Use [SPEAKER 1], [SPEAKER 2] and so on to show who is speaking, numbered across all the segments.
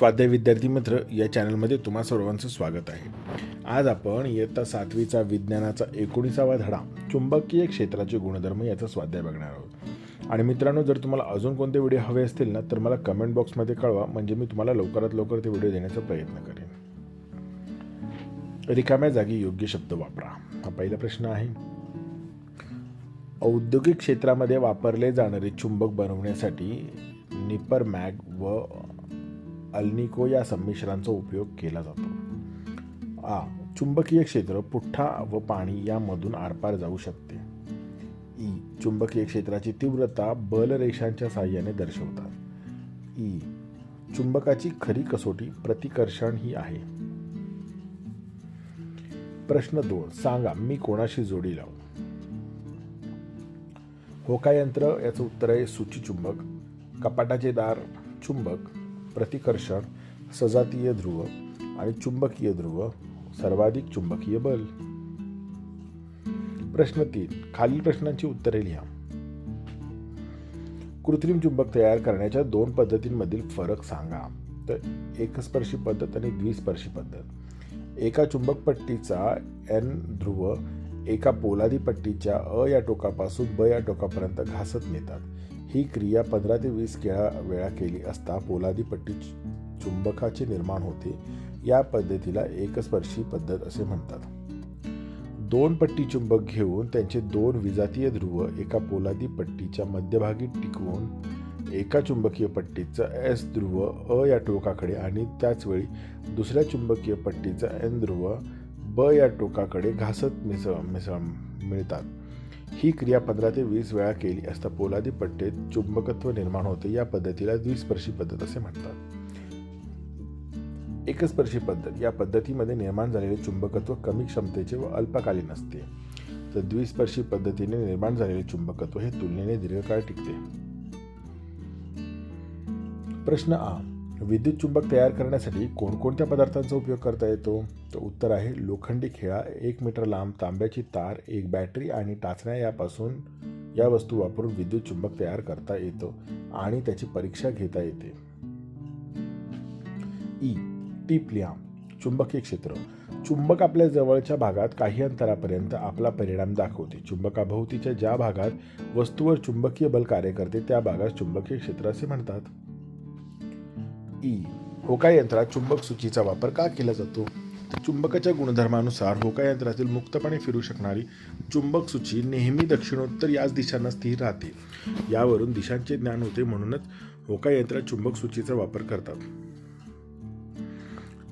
[SPEAKER 1] स्वाध्याय विद्यार्थी मित्र या चॅनलमध्ये तुम्हा सर्वांचं स्वागत आहे. आज आपण इयत्ता सातवीचा विज्ञानाचा एकोणीसावा धडा चुंबकीय क्षेत्राचे गुणधर्म याचा स्वाध्याय बघणार आहोत. आणि मित्रांनो जर तुम्हाला अजून कोणते व्हिडिओ हवे असतील ना तर मला कमेंट बॉक्समध्ये कळवा म्हणजे मी तुम्हाला लवकरात लवकर ते व्हिडिओ देण्याचा प्रयत्न करेन. रिकाम्या जागी योग्य शब्द वापरा. हा पहिला प्रश्न आहे. औद्योगिक क्षेत्रामध्ये वापरले जाणारे चुंबक बनवण्यासाठी निपर मॅग व अल्निको या संमिश्रांचा उपयोग केला जातो आ चुंबकीय क्षेत्र पुठ्ठा व पाणी यामधून आरपार जाऊ शकते. ई चुंबकीय क्षेत्राची तीव्रता बलरेषांच्या साह्याने दर्शवतात. ई चुंबकाची खरी कसोटी प्रतिकर्षण ही आहे. प्रश्न दोन सांगा मी कोणाशी जोडी लावू? होकायंत्र याचं उत्तर आहे सूची चुंबक कपाटाचे दार चुंबक. प्रतिकर्षण सजातीय ध्रुव आणि चुंबकीय ध्रुव सर्वाधिक चुंबकीय बल. प्रश्न तीन खालील प्रश्नांची उत्तरे लिहा. कृत्रिम चुंबक तयार करण्याच्या दोन पद्धतींमधील फरक सांगा. तर एकस्पर्शी पद्धत आणि द्विस्पर्शी पद्धत. एका चुंबक पट्टीचा एन ध्रुव एका पोलादी पट्टीच्या अ या टोकापासून ब या टोकापर्यंत घासत नेतात. ही क्रिया पंधरा ते वीस केळा वेळा केली असता पोलादी पट्टी चुंबकाचे निर्माण होते. या पद्धतीला एकस्पर्शी पद्धत असे म्हणतात. दोन पट्टी चुंबक घेऊन त्यांचे दोन विजातीय ध्रुव एका पोलादी पट्टीच्या मध्यभागी टिकवून एका चुंबकीय पट्टीचं एस ध्रुव अ या टोकाकडे आणि त्याचवेळी दुसऱ्या चुंबकीय पट्टीचा एन ध्रुव ब या टोकाकडे घासत मिसळ मिसळ मिळतात. ही क्रिया पंधरा ते वीस वेळा केली असता पोलादी पट्टेत चुंबकत्व निर्माण होते. या पद्धतीला द्विस्पर्शी पद्धत असे म्हणतात. एकस्पर्शी पद्धत या पद्धतीमध्ये निर्माण झालेले चुंबकत्व कमी क्षमतेचे व अल्पकालीन असते. तर द्विस्पर्शी पद्धतीने निर्माण झालेले चुंबकत्व हे तुलनेने दीर्घकाळ टिकते. प्रश्न आ. विद्युत चुंबक तयार करण्यासाठी कोणकोणत्या पदार्थांचा उपयोग करता येतो? तर उत्तर आहे लोखंडी खेळा एक मीटर लांब तांब्याची तार एक बॅटरी आणि टाचण्या यापासून या वस्तू वापरून विद्युत चुंबक तयार करता येतो आणि त्याची परीक्षा घेता येते. ई. टीप लिहा. चुंबकीय क्षेत्र. चुंबक आपल्या जवळच्या भागात काही अंतरापर्यंत आपला परिणाम दाखवते. चुंबकाभोवतीच्या ज्या भागात वस्तूवर चुंबकीय बल कार्य करते त्या भागास चुंबकीय क्षेत्र असे म्हणतात. ई. होका यंत्रात चुंबक सूचीचा वापर का केला जातो? चुंबकाच्या गुणधर्मानुसार होका यंत्रातील मुक्तपणे फिरू शकणारी चुंबक सूची नेहमी दक्षिणोत्तर याच दिशांना स्थिर राहते. यावरून दिशांचे ज्ञान होते म्हणूनच होका यंत्रात चुंबक सूचीचा वापर करतात.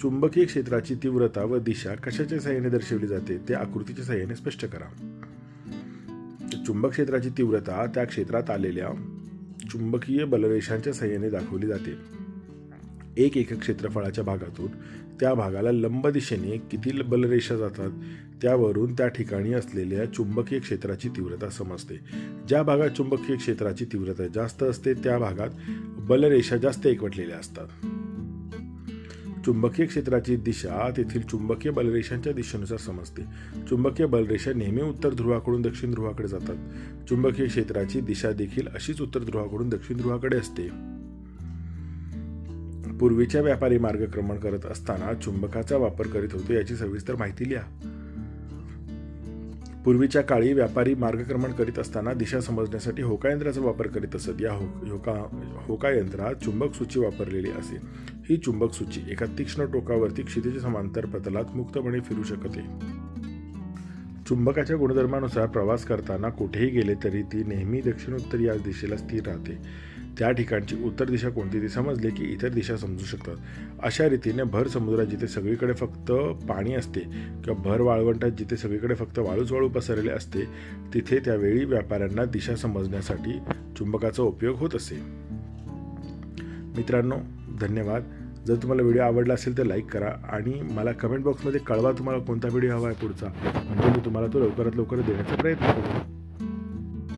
[SPEAKER 1] चुंबकीय क्षेत्राची तीव्रता व दिशा कशाच्या साह्याने दर्शवली जाते ते आकृतीच्या साह्याने स्पष्ट करा. चुंबक क्षेत्राची तीव्रता त्या क्षेत्रात आलेल्या चुंबकीय बलरेषांच्या साह्याने दाखवली जाते. एक एक क्षेत्रफळाच्या भागातून त्या भागाला लंब दिशेने किती बलरेषा जातात त्यावरून त्या ठिकाणी असलेल्या चुंबकीय क्षेत्राची तीव्रता समजते. ज्या भागात चुंबकीय क्षेत्राची तीव्रता जास्त असते त्या भागात बलरेषा जास्त एकवटलेल्या असतात. चुंबकीय क्षेत्राची दिशा तेथील चुंबकीय बलरेषांच्या दिशेनुसार समजते. चुंबकीय बलरेषा नेहमी उत्तर ध्रुवाकडून दक्षिण ध्रुवाकडे जातात. चुंबकीय क्षेत्राची दिशा देखील अशीच उत्तर ध्रुवाकडून दक्षिण ध्रुवाकडे असते. पूर्वीच्या व्यापारी मार्गक्रमण करत असताना चुंबकाचा वापर करीत होते याची सविस्तर माहिती लिहा. पूर्वीच्या काळी व्यापारी मार्गक्रमण करीत असताना दिशा समजण्यासाठी होका यंत्राचा वापर करीत असत. या हो- होका होका यंत्रात चुंबक सूची वापरलेली असे. ही चुंबक सूची एका तीक्ष्ण टोकावरती क्षितिज समांतर पतलात मुक्तपणे फिरू शकते. चुंबकाच्या गुणधर्मानुसार प्रवास करताना कुठेही गेले तरी ती नेहमी दक्षिणोत्तर या दिशेला स्थिर राहते. त्या ठिकाणची उत्तर दिशा कोणती ते समजले की इतर दिशा समजू शकतात. अशा रीतीने भर समुद्रात जिथे सगळीकडे फक्त पाणी असते किंवा भर वाळवंटात जिथे सगळीकडे फक्त वाळूच वाळू पसरलेले असते तिथे त्यावेळी व्यापाऱ्यांना दिशा समजण्यासाठी चुंबकाचा उपयोग होत असे. मित्रांनो धन्यवाद. जर तुम्हाला व्हिडिओ आवडला असेल तर लाईक करा आणि मला कमेंट बॉक्समध्ये कळवा तुम्हाला कोणता व्हिडिओ हवा आहे पुढचा. म्हणजे मी तुम्हाला तो लवकरात लवकर देण्याचा प्रयत्न करू